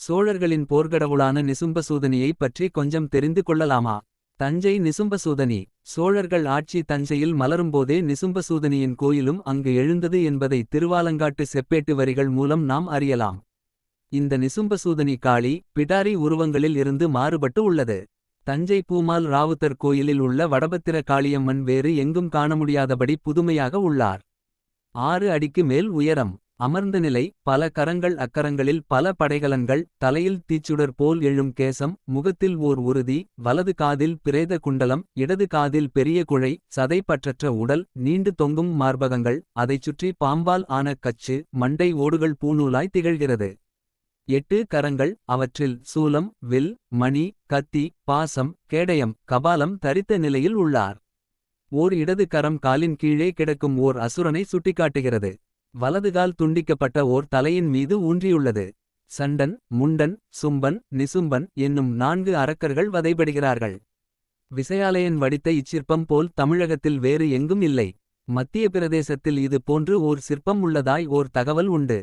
சோழர்களின் போர்க்கடவுளான நிசும்பசூதனியை பற்றி கொஞ்சம் தெரிந்து கொள்ளலாமா. தஞ்சை நிசும்பசூதனி சோழர்கள் ஆட்சி தஞ்சையில் மலரும்போதே நிசும்பசூதனியின் கோயிலும் அங்கு எழுந்தது என்பதை திருவாலங்காட்டு செப்பேட்டு வரிகள் மூலம் நாம் அறியலாம். இந்த நிசும்பசூதனி காளி பிடாரி உருவங்களில் இருந்து மாறுபட்டு உள்ளது. தஞ்சை பூமால் ராவுத்தர் கோயிலில் உள்ள வடபத்திர காளியம்மன் வேறு எங்கும் காண முடியாதபடி புதுமையாக உள்ளார். ஆறு அடிக்கு மேல் உயரம் அமர்ந்த நிலை பல கரங்கள் அக்கரங்களில் பல படைகலன்கள் தலையில் தீச்சுடர் போல் எழும் கேசம் முகத்தில் ஓர் உறுதி வலது காதில் பிரேத குண்டலம் இடது காதில் பெரிய குழை சதை பற்றற்ற உடல் நீண்டு தொங்கும் மார்பகங்கள் அதைச் சுற்றி பாம்பால் ஆன கச்சு மண்டை ஓடுகள் பூநூலாய் திகழ்கிறது. எட்டு கரங்கள் அவற்றில் சூலம் வில் மணி கத்தி பாசம் கேடயம் கபாலம் தரித்த நிலையில் உள்ளார். ஓர் இடது கரம் காலின் கீழே கிடக்கும் ஓர் அசுரனை சுட்டிக்காட்டுகிறது. வலதுகால் துண்டிக்கப்பட்ட ஓர் தலையின் மீது ஊன்றியுள்ளது. சண்டன் முண்டன் சும்பன் நிசும்பன் என்னும் நான்கு அரக்கர்கள் வதைபடுகிறார்கள். விசயாலயன் வடித்த இச்சிற்பம் போல் தமிழகத்தில் வேறு எங்கும் இல்லை. மத்திய பிரதேசத்தில் இது போன்று ஓர் சிற்பம் உள்ளதாய் ஓர் தகவல் உண்டு.